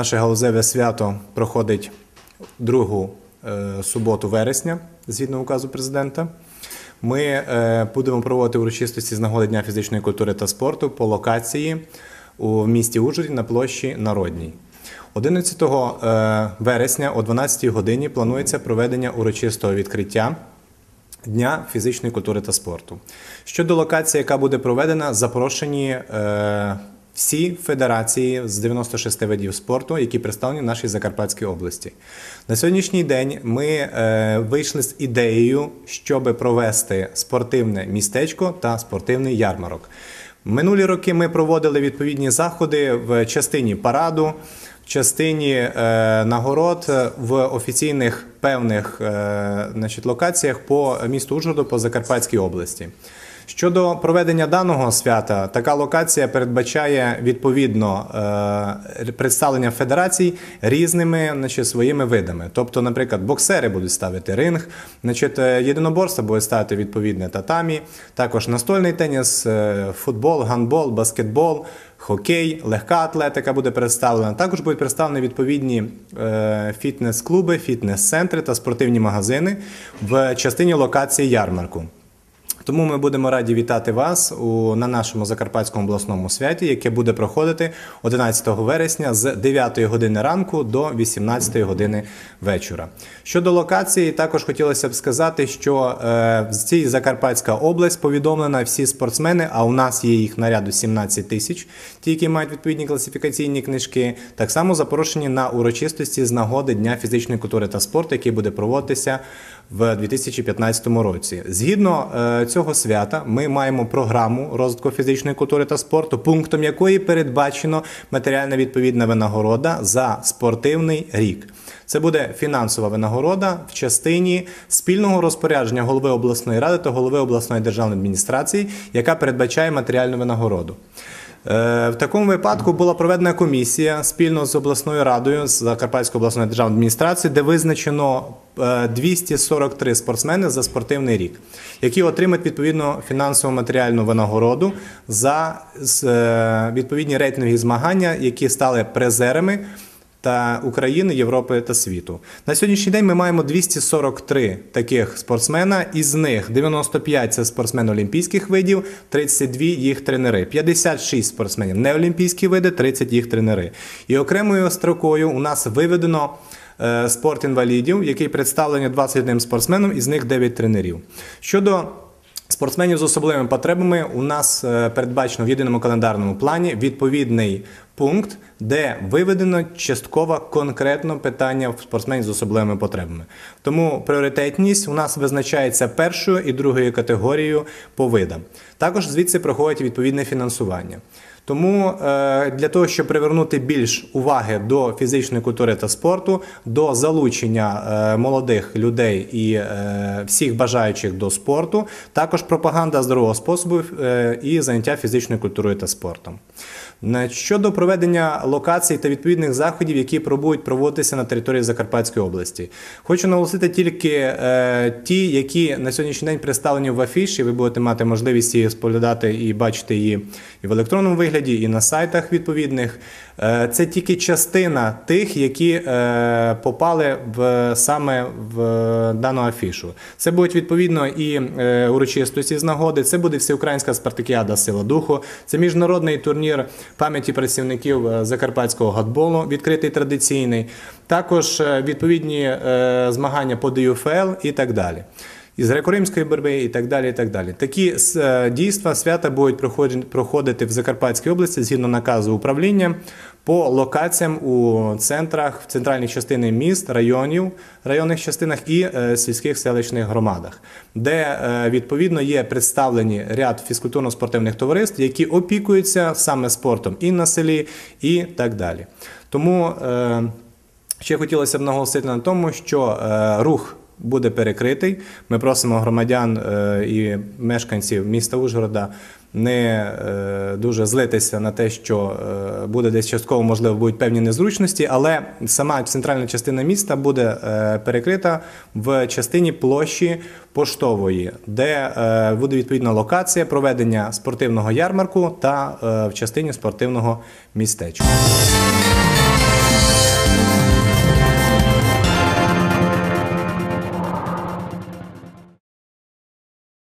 Наше галузеве свято проходить другу е, суботу вересня, згідно указу президента. Ми е, будемо проводити урочистості з нагоди Дня фізичної культури та спорту по локації у місті Ужгороді на площі Народній. 11 е, вересня о 12 годині планується проведення урочистого відкриття Дня фізичної культури та спорту. Щодо локації, яка буде проведена, запрошені всі федерації з 96 видів спорту, які представлені в нашій Закарпатській області. На сьогоднішній день ми е, вийшли з ідеєю, щоб провести спортивне містечко та спортивний ярмарок. Минулі роки ми проводили відповідні заходи в частині параду, в частині е, нагород е, в офіційних певних значить, локаціях по місту Ужгороду по Закарпатській області. Щодо проведення даного свята, така локація передбачає відповідно е, представлення федерацій різними значить, своїми видами. Тобто, наприклад, боксери будуть ставити ринг, значить, е, єдиноборства будуть ставити відповідне татамі, також настольний теніс, е, футбол, гандбол, баскетбол. Хокей, легка атлетика буде представлена. Також будуть представлені відповідні фітнес-клуби, фітнес-центри та спортивні магазини в частині локації ярмарку. Тому ми будемо раді вітати вас у, на нашому Закарпатському обласному святі, яке буде проходити 11 вересня з 9 години ранку до 18 години вечора. Щодо локації, також хотілося б сказати, що е, цій Закарпатська область повідомлена всі спортсмени, а у нас є їх наряду 17 тисяч, ті, які мають відповідні класифікаційні книжки, так само запрошені на урочистості з нагоди Дня фізичної культури та спорту, який буде проводитися в 2015 році. Згідно е, цього свята, ми маємо програму розвитку фізичної культури та спорту, пунктом якої передбачено матеріальна відповідна винагорода за спортивний рік. Це буде фінансова винагорода в частині спільного розпорядження голови обласної ради та голови обласної державної адміністрації, яка передбачає матеріальну винагороду. Е, В такому випадку була проведена комісія спільно з обласною радою з Закарпатської обласної державної адміністрації, де визначено е, 243 спортсмени за спортивний рік, які отримають відповідно фінансово матеріальну винагороду за е, відповідні рейтингові змагання, які стали призерами та України, Європи та світу. На сьогоднішній день ми маємо 243 таких спортсмена, із них 95 це спортсмени олімпійських видів, 32 їх тренери, 56 спортсменів неолімпійські види, 30 їх тренери. І окремою строкою у нас виведено е, спорт інвалідів, який представлений 21 спортсменом, із них 9 тренерів. Щодо Спортсменів з особливими потребами у нас е, передбачено в єдиному календарному плані відповідний пункт, де виведено частково конкретно питання спортсменів з особливими потребами. Тому пріоритетність у нас визначається першою і другою категорією по видам. Також звідси проходить відповідне фінансування. Тому е, для того, щоб привернути більш уваги до фізичної культури та спорту, до залучення е, молодих людей і е, всіх бажаючих до спорту, також пропаганда здорового способу і заняття фізичною культурою та спортом. Щодо проведення локацій та відповідних заходів, які будуть проводитися на території Закарпатської області, хочу наголосити тільки е, ті, які на сьогоднішній день представлені в афіші. Ви будете мати можливість її споглядати і бачити її і в електронному вигляді, і на сайтах відповідних. Е, це тільки частина тих, які е, попали в саме в дану афішу. Це будуть відповідно і е, урочистості з нагоди. Це буде всеукраїнська спартакіада Сила духу. Це міжнародний турнір пам'яті працівників е, закарпатського гадболу, відкритий традиційний. Також е, відповідні е, змагання по ДЮФЛ і так далі. Із греко-римської боротьби і так далі. і так далі. Такі е, дійства свята будуть проходити в Закарпатській області згідно наказу управління по локаціям у центрах, в центральних частинах міст, районів, районних частинах і е, сільських селищних громадах, де е, відповідно є представлені ряд фізкультурно-спортивних товариств, які опікуються саме спортом і на селі, і так далі. Тому ще хотілося б наголосити на тому, що рух буде перекритий. Ми просимо громадян е, і мешканців міста Ужгорода не е, дуже злитися на те, що е, буде десь частково, можливо, будуть певні незручності, але сама центральна частина міста буде перекрита в частині площі поштової, де буде відповідна локація проведення спортивного ярмарку та в частині спортивного містечка.